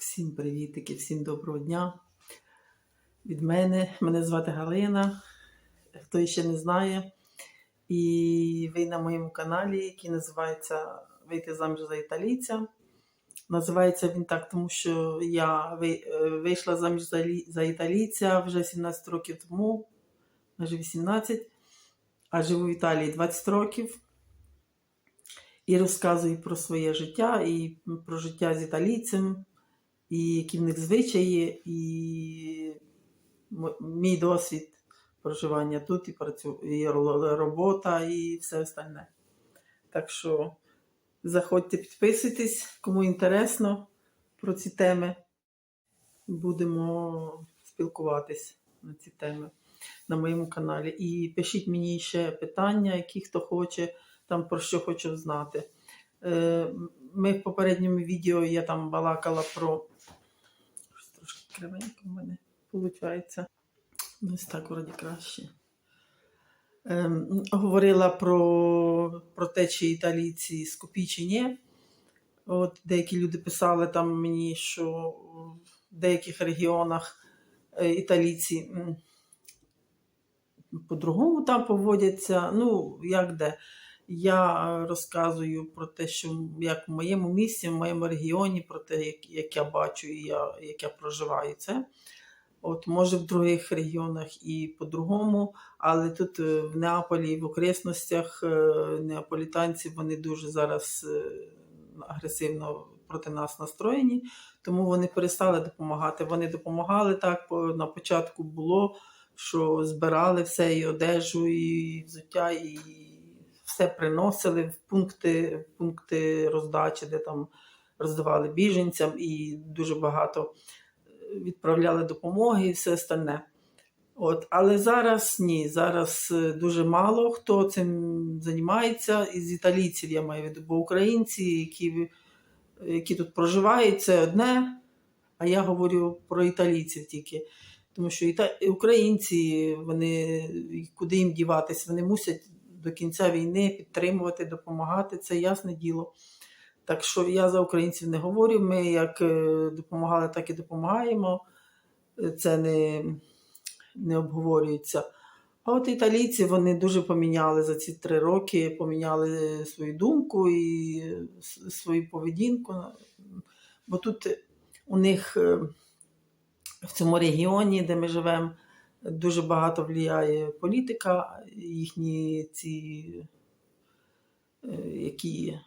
Всім привітики, всім доброго дня. Від мене. Мене звати Галина. Хто ще не знає. І ви на моєму каналі, який називається Вийти заміж за італійця. Називається він так, тому що я е, вийшла заміж за, лі- за італійця вже 17 років тому, майже 18, а живу в Італії 20 років. І розказую про своє життя, і про життя з італійцем, і які в них звичаї, і мій досвід проживання тут, і, працю... і робота, і все остальне. Так що заходьте, підписуйтесь, кому інтересно про ці теми. Будемо спілкуватись на ці теми на моєму каналі. І пишіть мені ще питання, які хто хоче, там про що хочу знати. Е, Ми в попередньому відео я там балакала про. Кривенько в мене виходить. Ось так вроді краще. Ем, говорила про, про те, чи італійці скупі чи ні. От деякі люди писали там мені, що в деяких регіонах е, італійці по-другому там поводяться. Ну, як де. Я розказую про те, що як в моєму місті, в моєму регіоні, про те, як, як я бачу і я, як я проживаю це. От, може, в других регіонах і по-другому, але тут е, в Неаполі, в окресностях е, неаполітанці вони дуже зараз е, агресивно проти нас настроєні, тому вони перестали допомагати. Вони допомагали так. На початку було, що збирали все, і одежу, і взуття, і все приносили в пункти, в пункти роздачі, де там роздавали біженцям, і дуже багато відправляли допомоги і все остальне. От, але зараз ні, зараз е, дуже мало хто цим займається. Із італійців я маю в виду, бо українці, які, які тут проживають, це одне, а я говорю про італійців тільки. Тому що іта... українці, вони куди їм діватись, вони мусять до кінця війни підтримувати, допомагати, це ясне діло. Так що я за українців не говорю. Ми як е, допомагали, так і допомагаємо. Е, Це не, не обговорюється. А от італійці вони дуже поміняли за ці три роки, поміняли свою думку і свою поведінку. Бо тут у них е, в цьому регіоні, де ми живемо, дуже багато впливає політика, їхні ці, е, які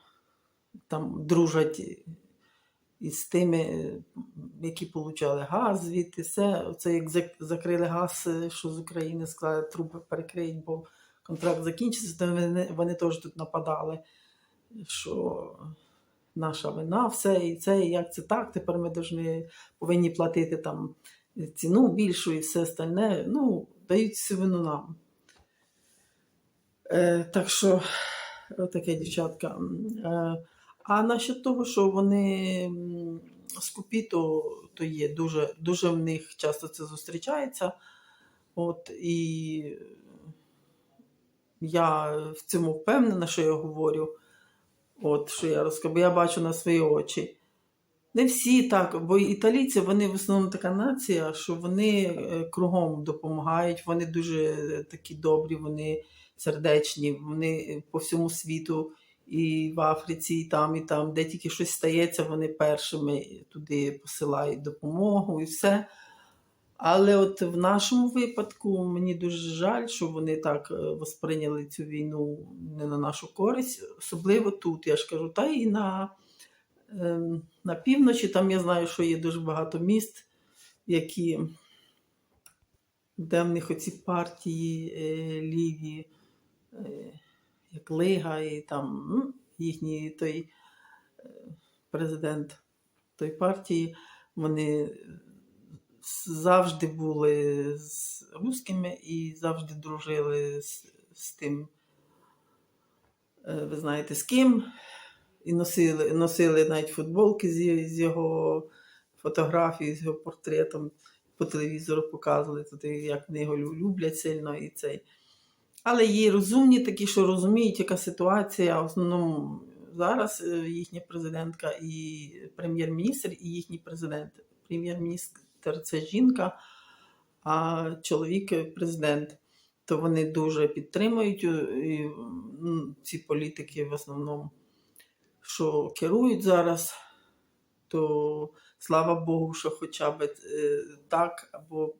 там дружать із тими, які отримали газ звідти, все. Оце як закрили газ, що з України сказали, труби перекриють, бо контракт закінчиться, то вони, вони теж тут нападали, що наша вина, все, і це, і як це так, тепер ми повинні платити там ціну більшу і все остальне. Ну, дають всю вину нам. Е, так що, таке дівчатка. Е, а насчет того, що вони скупі, то, то є дуже, дуже в них часто це зустрічається. От, і я в цьому впевнена, що я говорю. От, що я розкажу, бо я бачу на свої очі. Не всі так, бо італійці вони в основному така нація, що вони е, кругом допомагають, вони дуже е, такі добрі, вони сердечні, вони по всьому світу, і в Африці, і там, і там, де тільки щось стається, вони першими туди посилають допомогу і все. Але от в нашому випадку мені дуже жаль, що вони так е, восприйняли цю війну не на нашу користь, особливо тут, я ж кажу, та і на, на півночі. Там я знаю, що є дуже багато міст, які, де в них оці партії е, ліві, е, як Лига, і там ну, їхній той е, президент той партії, вони завжди були з русскими і завжди дружили з, з тим, ви знаєте, з ким. І носили, носили навіть футболки з, з його фотографією, з його портретом. По телевізору показували, туди, як вони його люблять сильно і цей. Але є розумні такі, що розуміють, яка ситуація. В основному зараз е, їхня президентка і прем'єр-міністр, і їхній президент. Прем'єр-міністр це жінка, а чоловік президент. То вони дуже підтримують е, ці політики в основному, що керують зараз, то слава Богу, що хоча б е, так, або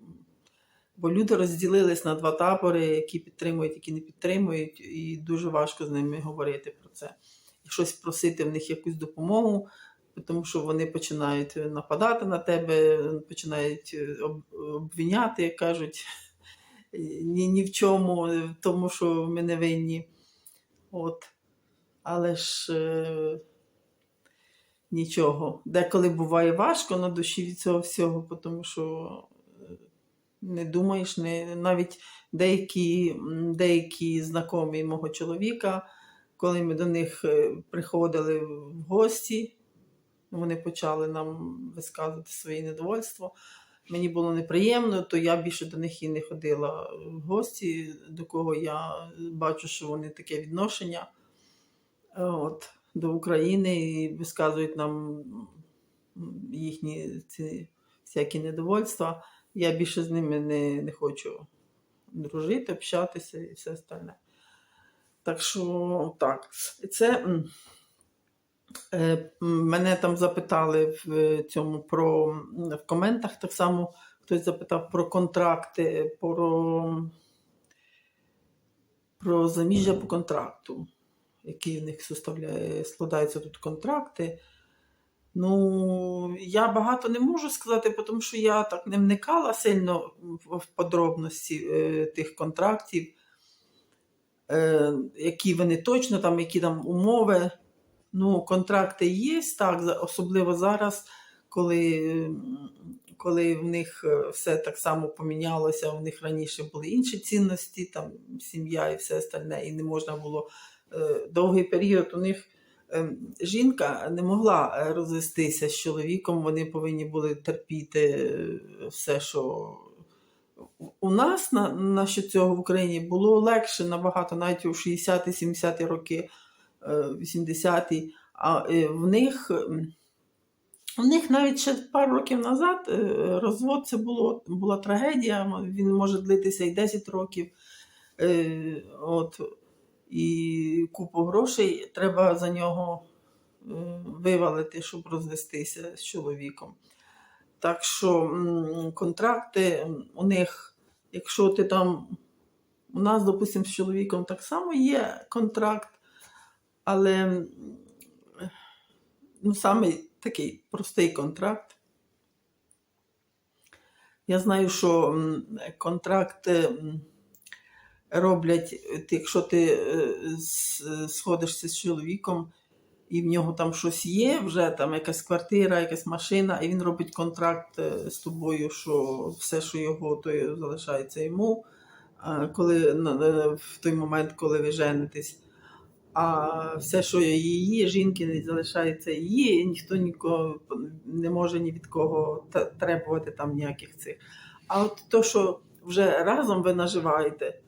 Бо люди розділились на два табори, які підтримують, які не підтримують, і дуже важко з ними говорити про це. І щось просити в них якусь допомогу, тому що вони починають нападати на тебе, починають е, об- обвиняти, кажуть, ні, ні в чому, тому, що ми не винні. От. Але ж е, нічого. Деколи буває важко на душі від цього всього, тому що е, не думаєш, не, навіть деякі, деякі знайомі мого чоловіка, коли ми до них е, приходили в гості, вони почали нам висказувати своє недовольство. Мені було неприємно, то я більше до них і не ходила в гості, до кого я бачу, що вони таке відношення от, до України і висказують нам їхні ці всякі недовольства. Я більше з ними не, не хочу дружити, общатися і все остальне. Так що так. Це е, мене там запитали в цьому про в коментах так само хтось запитав про контракти, про, про заміжжя по контракту, які в них складаються тут контракти. Ну, я багато не можу сказати, тому що я так не вникала сильно в подробності е, тих контрактів, е, які вони точно там, які там умови. Ну, контракти є, так, особливо зараз, коли, коли в них е, все так само помінялося, у них раніше були інші цінності, там сім'я і все остальне, і не можна було довгий період у них ем, жінка не могла е, розвестися з чоловіком, вони повинні були терпіти е, все, що у нас на, на що цього в Україні було легше набагато, навіть у 60-70-ті роки, е, 80-ті, а е, в них. в них навіть ще пару років назад е, розвод це було, була трагедія, він може длитися і 10 років. Е, От, і купу грошей треба за нього е, вивалити, щоб розвестися з чоловіком. Так що контракти у них, якщо ти там, у нас, допустимо, з чоловіком так само є контракт, але ну, саме такий простий контракт. Я знаю, що контракт м, роблять, е, якщо ти е, сходишся з чоловіком, і в нього там щось є, вже там якась квартира, якась машина, і він робить контракт е, з тобою, що все, що його, то залишається йому. Коли в той момент, коли ви женитесь. А все, що її, жінки не залишається її, і ніхто нікого не може ні від кого требувати там ніяких цих. А от то, що вже разом ви наживаєте,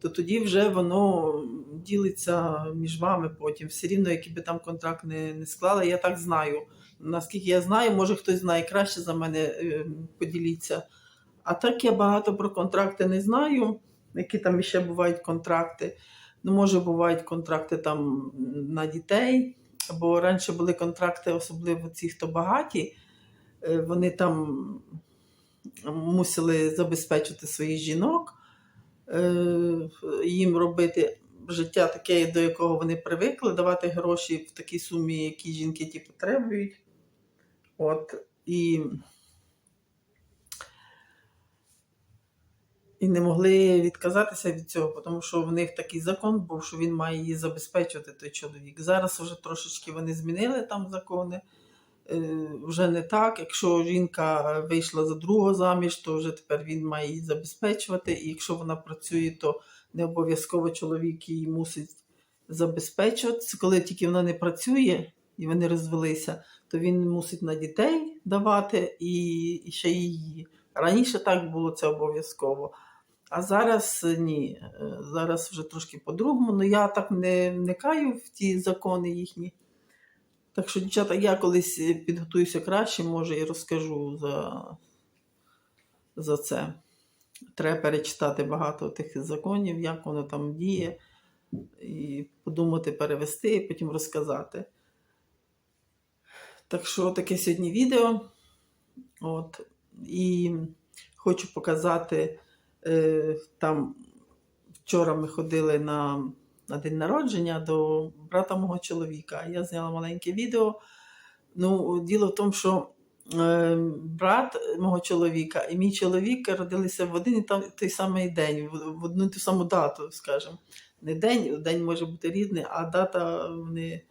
то тоді вже воно ділиться між вами потім. Все рівно, який би там контракт не, не склали, я так знаю. Наскільки я знаю, може хтось знає краще за мене, е, поділіться. А так я багато про контракти не знаю, які там ще бувають контракти. Ну, може, бувають контракти там на дітей, бо раніше були контракти, особливо ці, хто багаті, е, вони там мусили забезпечити своїх жінок, їм робити життя таке, до якого вони привикли, давати гроші в такій сумі, які жінки ті потребують. От, і, і не могли відказатися від цього, тому що в них такий закон був, що він має її забезпечувати, той чоловік. Зараз вже трошечки вони змінили там закони. Е, Вже не так. Якщо жінка вийшла за другого заміж, то вже тепер він має її забезпечувати. І якщо вона працює, то не обов'язково чоловік її мусить забезпечувати. Коли тільки вона не працює і вони розвелися, то він мусить на дітей давати і, ще її. Раніше так було це обов'язково. А зараз ні. Е, Зараз вже трошки по-другому. Ну я так не вникаю в ті закони їхні. Так що, дівчата, я колись е, підготуюся краще, може, і розкажу за, за це. Треба перечитати багато тих законів, як воно там діє, і подумати, перевести, і потім розказати. Так що таке сьогодні відео. От. І хочу показати, е, там вчора ми ходили на, на день народження до брата мого чоловіка. Я зняла маленьке відео. Ну, діло в тому, що е, брат мого чоловіка і мій чоловік родилися в один і там, той самий день, в, одну ту саму дату, скажімо. Не день, день може бути різний, а дата вони,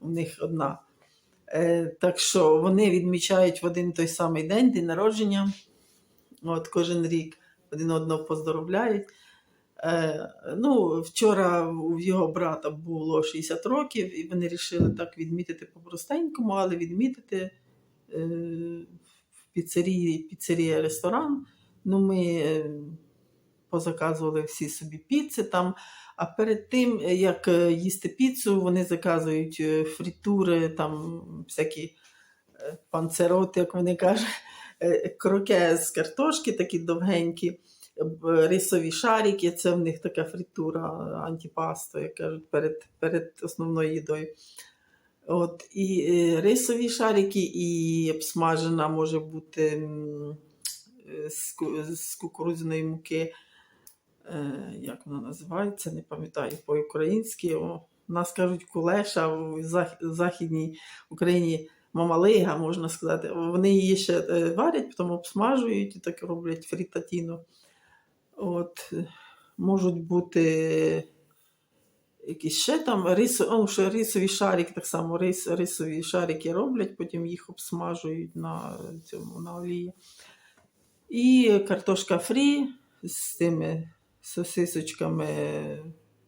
у них одна. Е, так що вони відмічають в один і той самий день день народження. От кожен рік один одного поздоровляють. Е, ну, вчора у його брата було 60 років, і вони вирішили так відмітити по-простенькому, але відмітити е, в піцерії, піцерія ресторан. Ну, ми е, позаказували всі собі піци там. А перед тим, як їсти піцу, вони заказують фрітури, там всякі панцероти, як вони кажуть, кроке з картошки, такі довгенькі, рисові шарики. Це в них така фрітура, антипаста, як кажуть, перед, перед основною їдою. От, і е, рисові шарики, і обсмажена може бути з, ку- кукурудзяної муки. Е, як вона називається, не пам'ятаю по-українськи. У нас кажуть кулеша в Західній Україні мамалига, можна сказати. Вони її ще е, варять, потім обсмажують і так роблять фрітатіно. От, можуть бути якісь ще там рисо, о, ще рисові шарики, так само рис, рисові шарики роблять, потім їх обсмажують на цьому на олії. І картошка фрі з тими сосисочками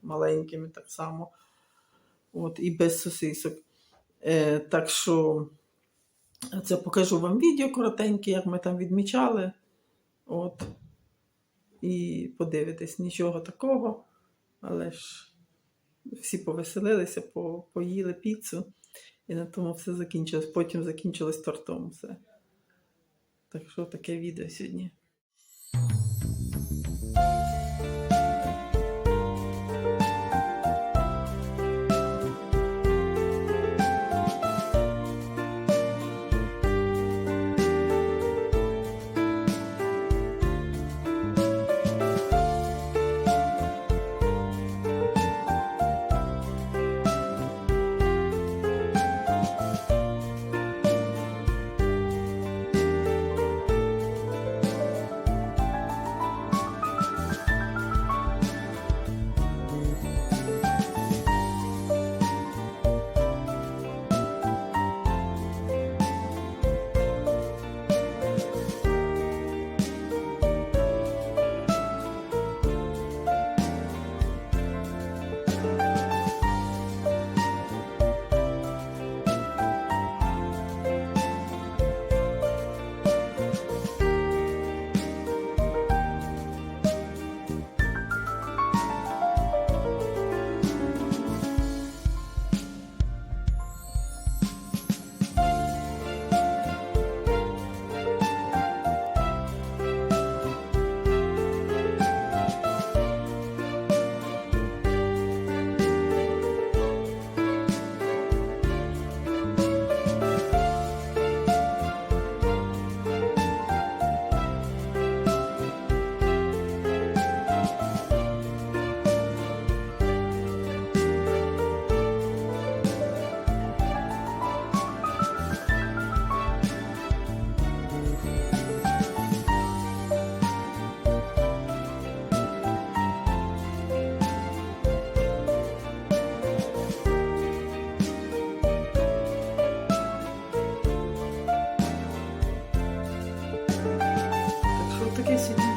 маленькими так само. От, і без сосисок. Е, так що це покажу вам відео коротеньке, як ми там відмічали. От. І подивитись. нічого такого. Але ж всі повеселилися, по, поїли піцу. І на тому все закінчилось. Потім закінчилось тортом все. Так що таке відео сьогодні.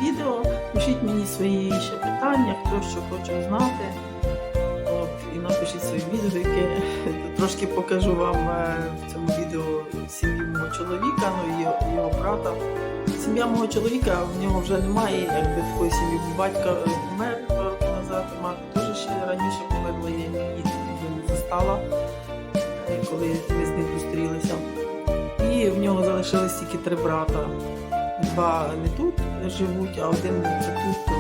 Відео. Пишіть мені свої ще питання, хто що хоче знати. От, і напишіть свої відгуки. Трошки покажу вам е, в цьому відео сім'ю мого чоловіка, ну і його, його брата. Сім'я мого чоловіка, в нього вже немає якби такої сім'ї. Батько е, помер два роки назад, мати теж ще раніше померла, я її не застала, е, коли ми з ним зустрілися. І в нього залишились тільки три брата. Два не тут живуть, а один тут,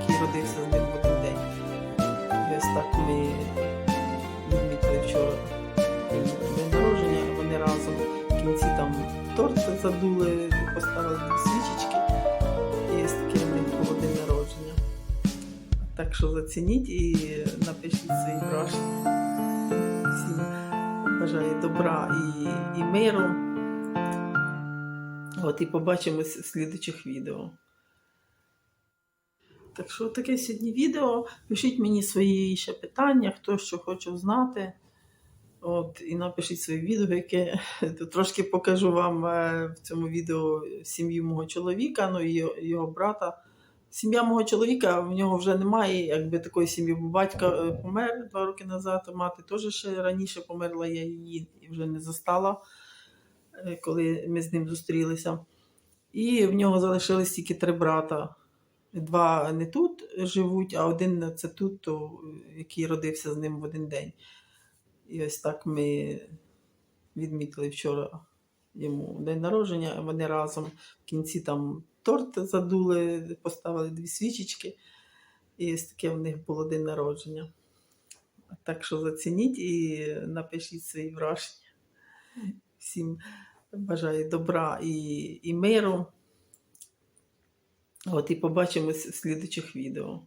який родився з ним в один день. І ось так ми відмітили вчора день народження, вони разом в кінці там торт задули, поставили свічечки. І ось таке в було день народження. Так що зацініть і напишіть свої враження. Всім бажаю добра і, і миру. От і побачимось в слідучих відео. Так що таке сьогодні відео. Пишіть мені свої ще питання, хто що хоче знати. От, і напишіть свої відгуки. Трошки покажу вам е, в цьому відео сім'ю мого чоловіка, ну і його, брата. Сім'я мого чоловіка, в нього вже немає якби такої сім'ї, бо батько е, помер два роки назад, мати теж ще раніше померла, я її вже не застала, коли ми з ним зустрілися. І в нього залишились тільки три брата. Два не тут живуть, а один це тут, то, е, який родився з ним в один день. І ось так ми відмітили вчора йому день народження. Вони разом в кінці там торт задули, поставили дві свічечки. І ось таке в них було день народження. Так що зацініть і напишіть свої враження. Всім бажаю добра і, і миру. От і побачимось в слідучих відео.